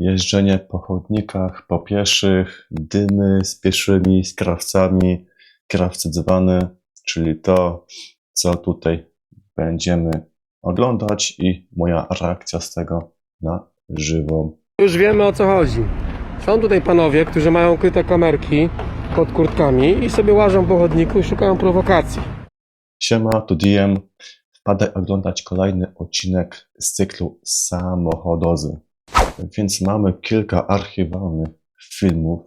jeżdżenie po chodnikach, po pieszych, dymy z pieszymi, z krawcami, krawcy dzwany, czyli to, co tutaj będziemy oglądać i moja reakcja z tego na żywą. Już wiemy o co chodzi. Są tutaj panowie, którzy mają ukryte kamerki pod kurtkami i sobie łażą po chodniku i szukają prowokacji. Siema, tu DM. Wpadaj oglądać kolejny odcinek z cyklu Samochodozy. Więc mamy kilka archiwalnych filmów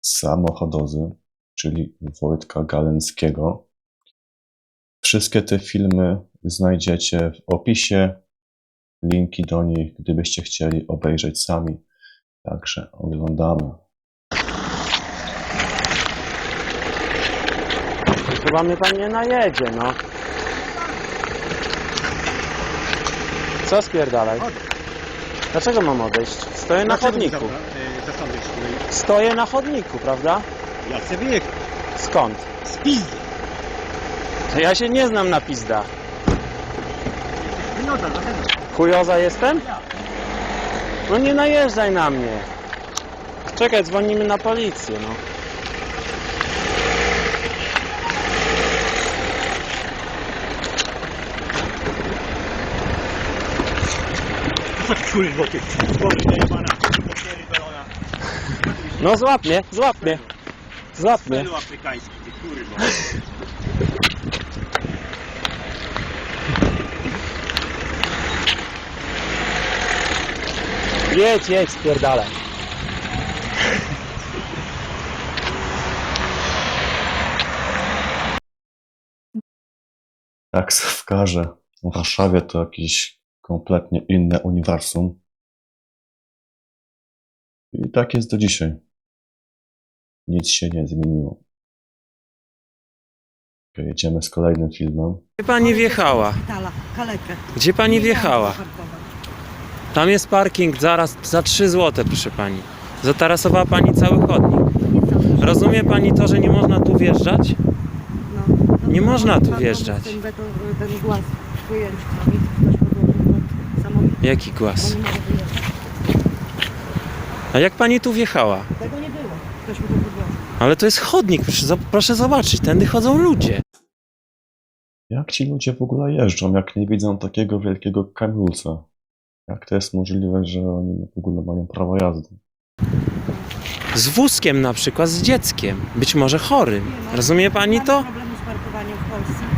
Samochodozy, czyli Wojtka Galenckiego. Wszystkie te filmy znajdziecie w opisie. Linki do nich, gdybyście chcieli obejrzeć sami. Także oglądamy. Chyba mnie pan nie najedzie, no. Co spierdalaj? Dlaczego mam odejść? Stoję na chodniku. Stoję na chodniku, prawda? Ja chcę wyjechać. Skąd? Z pizdy. To ja się nie znam na pizda. No tak, dlatego. Chujoza jestem? No nie najeżdżaj na mnie. Czekaj, dzwonimy na policję, no. Pierdolona. No złap mnie, złap mnie. Złap mnie. Afrykański, ty kurwa. Jedź, jedź, spierdalaj. Wkaże, w Warszawie to jakieś kompletnie inne uniwersum. I tak jest do dzisiaj. Nic się nie zmieniło. Jedziemy z kolejnym filmem. Gdzie pani wjechała? Gdzie pani wjechała? Tam jest parking zaraz za 3 zł, proszę pani. Zatarasowała pani cały chodnik. Rozumie pani to, że nie można tu wjeżdżać? No, no, Nie można tu wjeżdżać. Ten, beton, ten głaz wyjęć, a mi ktoś podłożył pod samochód. Jaki głaz? nie. A jak pani tu wjechała? Tego nie było. Ktoś mi to. Ale to jest chodnik, proszę, proszę zobaczyć, tędy chodzą ludzie. Jak ci ludzie w ogóle jeżdżą, jak nie widzą takiego wielkiego kamulca? Jak to jest możliwe, że oni w ogóle mają prawo jazdy? Z wózkiem na przykład, z dzieckiem, być może chorym. Nie, no, Rozumie pani to? problemu z parkowaniem w Polsce.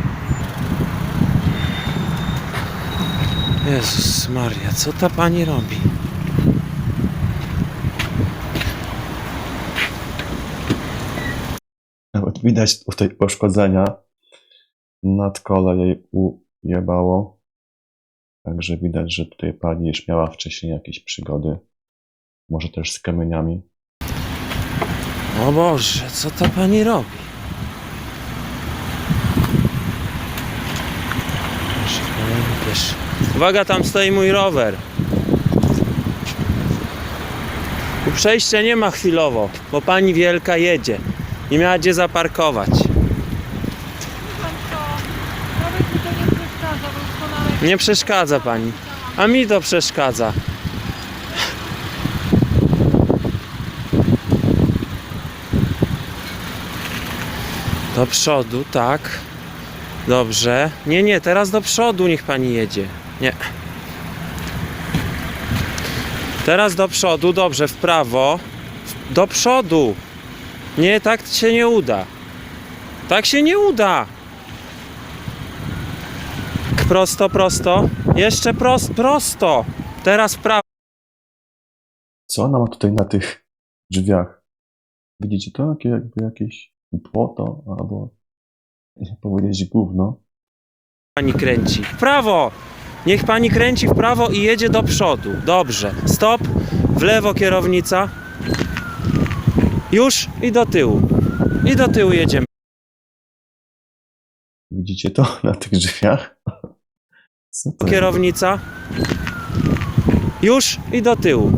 Jezus Maria, co ta pani robi? Nawet widać tutaj poszkodzenia. Nadkole jej ujebało. Także widać, że tutaj pani już miała wcześniej jakieś przygody. Może też z kamieniami. O Boże, co ta pani robi? Proszę, pieszy. Uwaga, tam stoi mój rower. Tu przejścia nie ma chwilowo, bo pani wielka jedzie. Nie miała gdzie zaparkować. Nie przeszkadza pani. A mi to przeszkadza. Do przodu, tak. Dobrze. Nie, nie, teraz do przodu niech pani jedzie. Nie. Teraz do przodu, dobrze, w prawo. Do przodu. Nie, tak się nie uda. Tak się nie uda. Prosto, prosto. Jeszcze prosto, prosto. Teraz w prawo. Co ona ma tutaj na tych drzwiach? Widzicie to? Jakby jakieś błoto albo powiedzieć gówno. pani kręci. W prawo! Niech pani kręci w prawo i jedzie do przodu. Dobrze. Stop. W lewo kierownica. Już i do tyłu. I do tyłu jedziemy. Widzicie to na tych drzwiach? Jest? Kierownica. Już i do tyłu.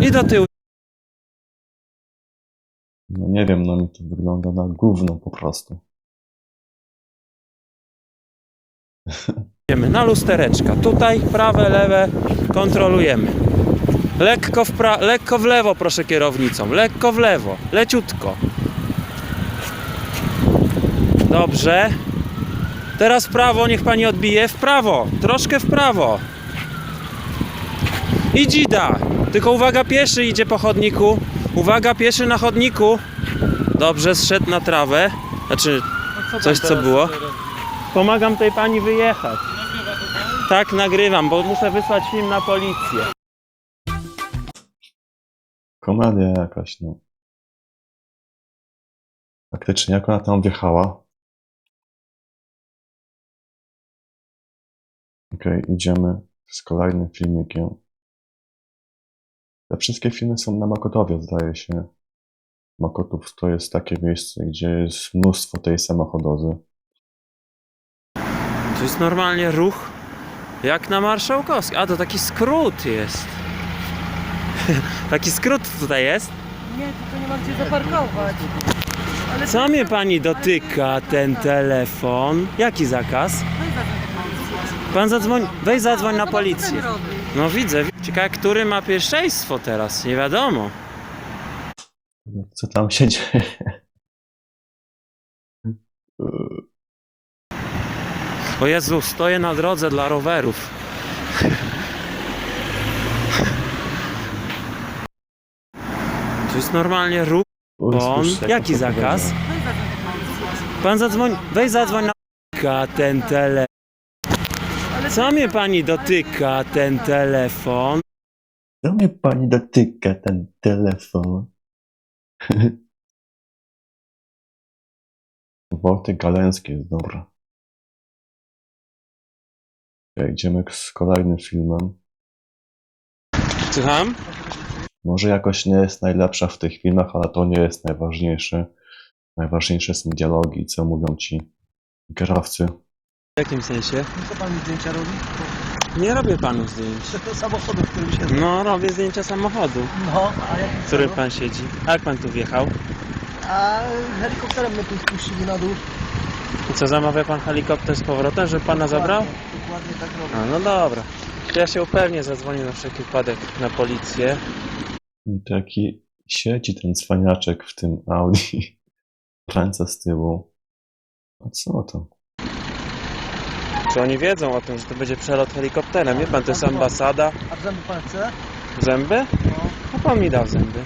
I do tyłu. No nie wiem, no mi to wygląda na gówno po prostu. Jedziemy na lustereczka. Tutaj prawe, lewe kontrolujemy. Lekko w, pra- lekko w lewo, proszę kierownicą. Lekko w lewo. Leciutko. Dobrze. Teraz w prawo, niech pani odbije. W prawo. Troszkę w prawo. I dzida. Tylko uwaga, pieszy idzie po chodniku. Uwaga, pieszy na chodniku. Dobrze, zszedł na trawę. Znaczy, coś co było. Pomagam tej pani wyjechać. Tak, nagrywam, bo muszę wysłać film na policję. Komedia jakaś, no. Faktycznie, jak ona tam wjechała? Okej, idziemy z kolejnym filmikiem. Te wszystkie filmy są na Mokotowie, zdaje się. Mokotów to jest takie miejsce, gdzie jest mnóstwo tej samochodozy. To jest normalnie ruch jak na Marszałkowskiej. A, to taki skrót jest. taki skrót tutaj jest. Nie, tylko nie ma gdzie zaparkować. Ale Co mnie pani dotyka, ten telefon? Jaki zakaz? Pan zadzwoń, weź zadzwoń na policję. No widzę. Ciekawe, który ma pierwszeństwo teraz, nie wiadomo. Co tam się dzieje? O Jezu, stoję na drodze dla rowerów. To jest normalnie ruch. On? Słyszę, jak Jaki zakaz? Pan zadzwoń, weź zadzwoń na ten telefon. Co mnie pani dotyka, ten telefon? Co mnie pani dotyka, ten telefon? Wojtek Galeński jest dobra. Idziemy z kolejnym filmem. Słucham? Może jakoś nie jest najlepsza w tych filmach, ale to nie jest najważniejsze. Najważniejsze są dialogi, co mówią ci kierowcy. W jakim sensie? Co pan zdjęcia robi? Nie robię panu zdjęć. To samochodu, w którym się... No, robię zdjęcia samochodu, No, a jak... w którym pan siedzi. A jak pan tu wjechał? A helikopterem mnie tu spuścili na dół. I co, zamawia pan helikopter z powrotem, żeby pana zabrał? Dokładnie tak robię. A, no dobra. To ja się upewnię, zadzwonię na wszelki wypadek na policję. I Taki siedzi ten cwaniaczek w tym Audi. Ręce z tyłu. A co to? Czy oni wiedzą o tym, że to będzie przelot helikopterem? Wie pan, to jest ambasada. A w zęby pan chce? Zęby? No. No pan mi dał zęby.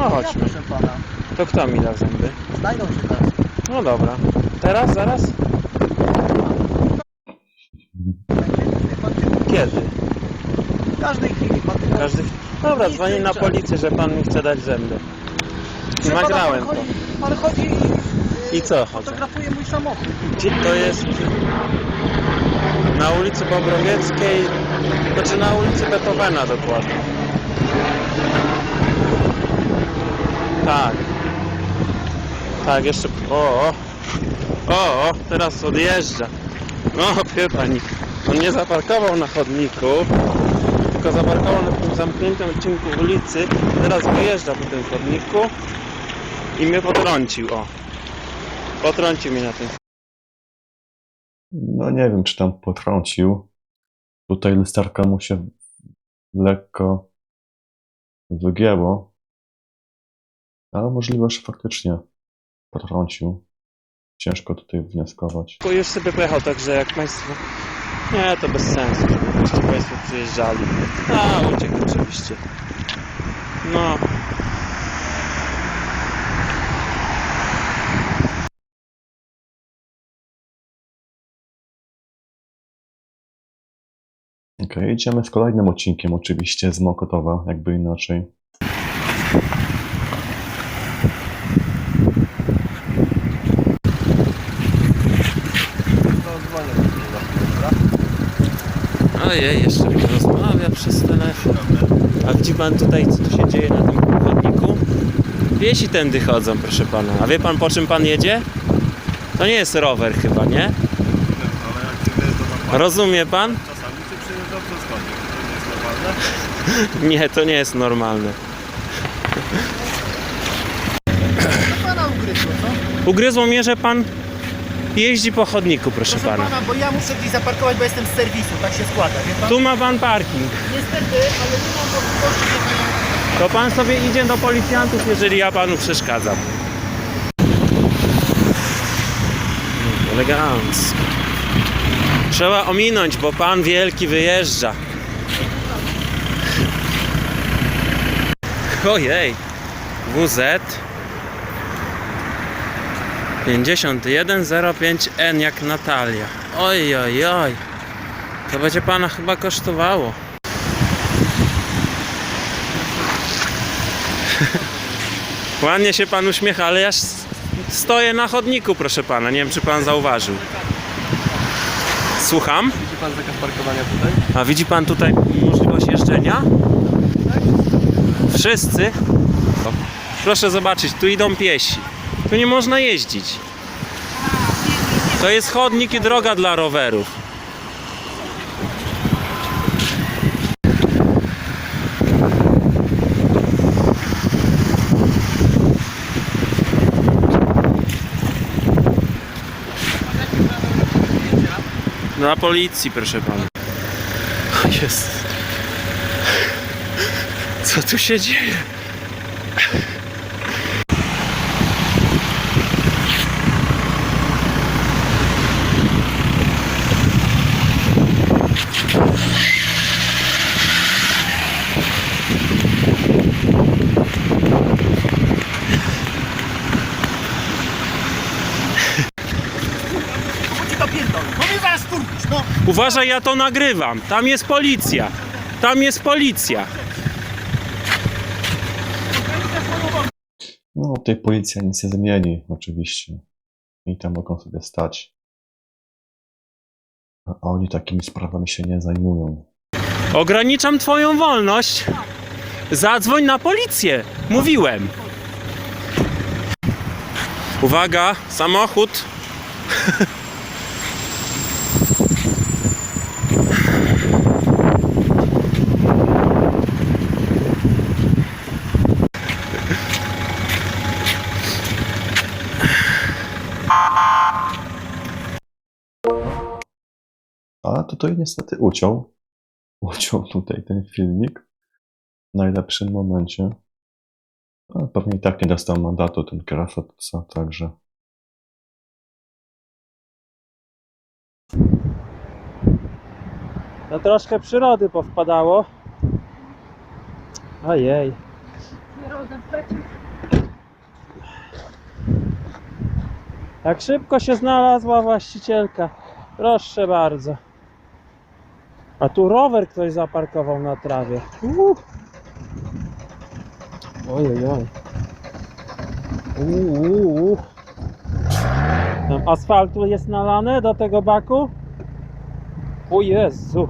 No Ja chodźmy. proszę pana. To kto mi dał zęby? Znajdą się teraz. No dobra. Teraz, zaraz? Kiedy? W każdej chwili pan... Każdy... Dobra, dzwonię na policję, że pan mi chce dać zęby. Proszę pana, Nagrałem pan to. chodzi, pan chodzi i... I co chodzę? Fotografuje mój samochód. Gdzie to jest? Na ulicy Bobrowieckiej, znaczy na ulicy Beethovena dokładnie. Tak. Tak, jeszcze. O, o, o, teraz odjeżdża. O, wie pani, on nie zaparkował na chodniku, tylko zaparkował na tym zamkniętym odcinku ulicy. Teraz wyjeżdża po tym chodniku i mnie potrącił. O, potrącił mnie na tym No nie wiem, czy tam potrącił. Tutaj lusterka mu się lekko wygięło. Ale możliwe, że faktycznie potrącił. Ciężko tutaj wnioskować. Bo już sobie pojechał, także jak Państwo... Nie, to bez sensu, żebyście Państwo przyjeżdżali. A, uciekł oczywiście. No. Okej, idziemy z kolejnym odcinkiem, oczywiście z Mokotowa, jakby inaczej. Ojej, jeszcze mi rozmawia przez telefon. A widzi Pan tutaj, co tu się dzieje na tym chodniku? Piesi tędy chodzą, proszę Pana. A wie Pan, po czym Pan jedzie? To nie jest rower chyba, nie? Rozumie Pan? Czasami się przyjeżdża przez chodnik. To nie jest normalne. Nie, to nie jest normalne. Pana ugryzło, co? Ugryzło mnie, że Pan jeździ po chodniku, proszę Proszę pana. pana, bo ja muszę gdzieś zaparkować, bo jestem z serwisu, tak się składa, wie pan? Tu ma pan parking. Niestety, ale nie mam możliwości jechania. To pan sobie idzie do policjantów, jeżeli ja panu przeszkadzam. Elegancko. Trzeba ominąć, bo pan wielki wyjeżdża. Ojej. WZ 5105N jak Natalia. Oj, oj, oj. To będzie pana chyba kosztowało. Ładnie się pan uśmiecha, ale ja stoję na chodniku, proszę pana. Nie wiem, czy pan zauważył. Słucham? Widzi pan zakaz parkowania tutaj? A widzi pan tutaj możliwość jeżdżenia? Wszyscy? Proszę zobaczyć, tu idą piesi. Tu nie można jeździć. To jest chodnik i droga dla rowerów. Na policji, proszę pana. Jest. Co tu się dzieje? Chodź to pierdol, no mnie zaraz kurwisz, no. Uważaj, ja to nagrywam. Tam jest policja. Tam jest policja. No, tej policja nic nie zmieni, oczywiście. I tam mogą sobie stać. A oni takimi sprawami się nie zajmują. Ograniczam twoją wolność. Zadzwoń na policję. Mówiłem. Uwaga, samochód. tutaj niestety uciął. Uciął tutaj ten filmik. W najlepszym momencie. Pewnie i tak nie dostał mandatu ten kierowca, także. No troszkę przyrody powpadało. Ojej. Jak szybko się znalazła właścicielka. Proszę bardzo. A tu rower ktoś zaparkował na trawie. Uh. Ojej, oj. Uuu. Tam asfaltu jest nalane do tego baku? O Jezu.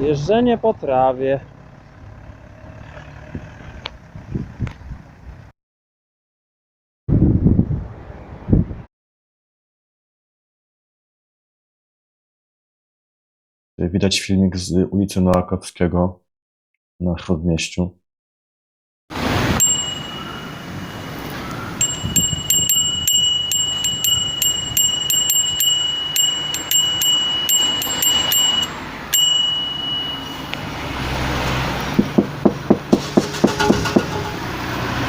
Jeżdżenie po trawie. Tutaj widać filmik z ulicy Noakowskiego na Śródmieściu.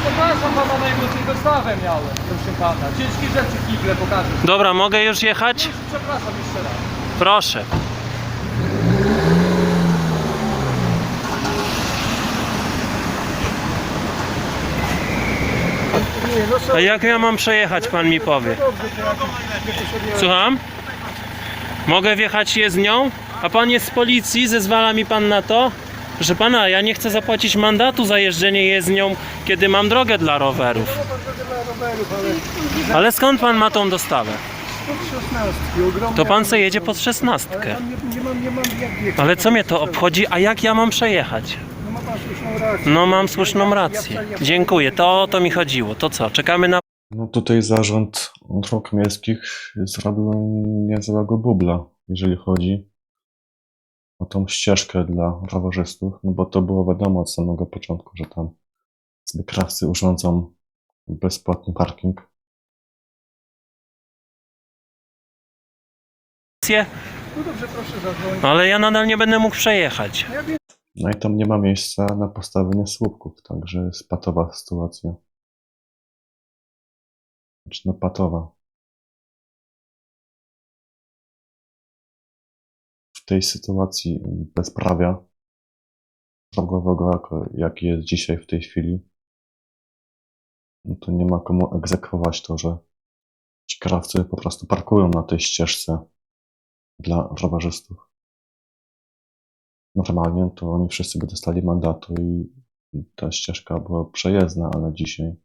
Przepraszam pana najmocniej dostawę miałem, proszę pana. Ciężkie rzeczy w kible pokażę. Dobra, mogę już jechać? Przepraszam jeszcze raz. Proszę. A jak ja mam przejechać, pan mi powie? Słucham? Mogę wjechać jezdnią? A pan jest z policji, zezwala mi pan na to? Proszę pana, ja nie chcę zapłacić mandatu za jeżdżenie jezdnią, kiedy mam drogę dla rowerów. Ale skąd pan ma tą dostawę? To pan se jedzie pod szesnastkę. Ale co mnie to obchodzi, a jak ja mam przejechać? No ma pan słuszną rację. No mam słuszną rację. Dziękuję, to o to mi chodziło. To co, czekamy na... No tutaj zarząd dróg miejskich zrobił niezłego bubla, jeżeli chodzi o tą ścieżkę dla rowerzystów, no bo to było wiadomo od samego początku, że tam sobie krawcy urządzą bezpłatny parking. No dobrze, proszę zadzwonić. Ale ja nadal nie będę mógł przejechać. Ja wiem, No i tam nie ma miejsca na postawienie słupków, także jest patowa sytuacja. Znaczy, no patowa. W tej sytuacji bezprawia drogowego, jak- jaki jest dzisiaj w tej chwili, no to nie ma komu egzekwować to, że ci krawcy po prostu parkują na tej ścieżce dla rowerzystów normalnie, to oni wszyscy by dostali mandatu i ta ścieżka była przejezdna, ale dzisiaj,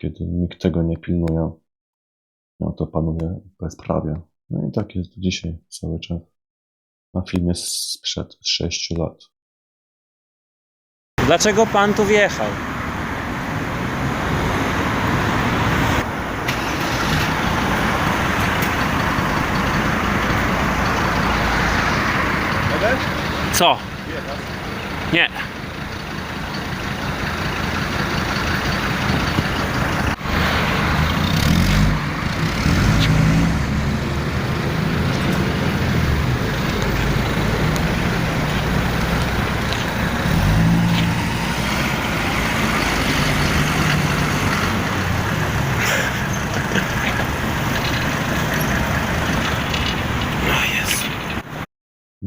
kiedy nikt tego nie pilnuje, no to panuje bezprawie. No i tak jest dzisiaj cały czas. Na filmie sprzed 6 lat. Dlaczego pan tu wjechał? Co? Nie.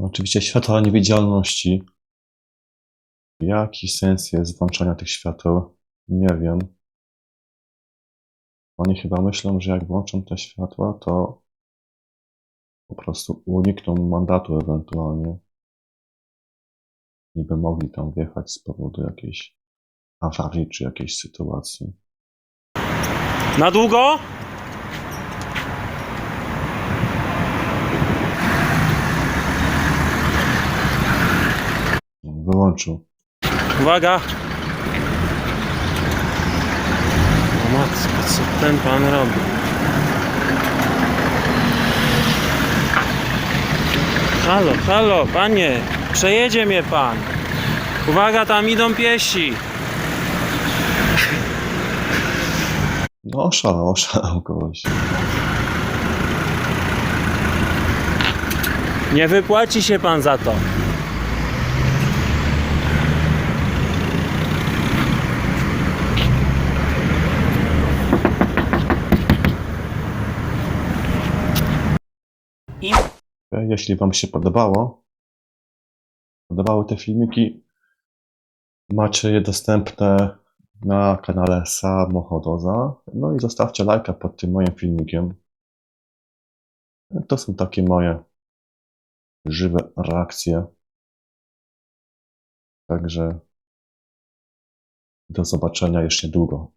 Oczywiście światła niewidzialności. Jaki sens jest włączania tych świateł? Nie wiem. Oni chyba myślą, że jak włączą te światła, to po prostu unikną mandatu ewentualnie. Niby mogli tam wjechać z powodu jakiejś awarii czy jakiejś sytuacji. Na długo? Uwaga! O matko, co ten pan robi? Halo, halo, panie! Przejedzie mnie pan! Uwaga, tam idą piesi! No oszalał, oszalał kogoś. Nie wypłaci się pan za to. Jeśli Wam się podobało, podobały te filmiki, macie je dostępne na kanale Samochodoza. No i zostawcie lajka pod tym moim filmikiem. To są takie moje żywe reakcje. Także do zobaczenia jeszcze niedługo.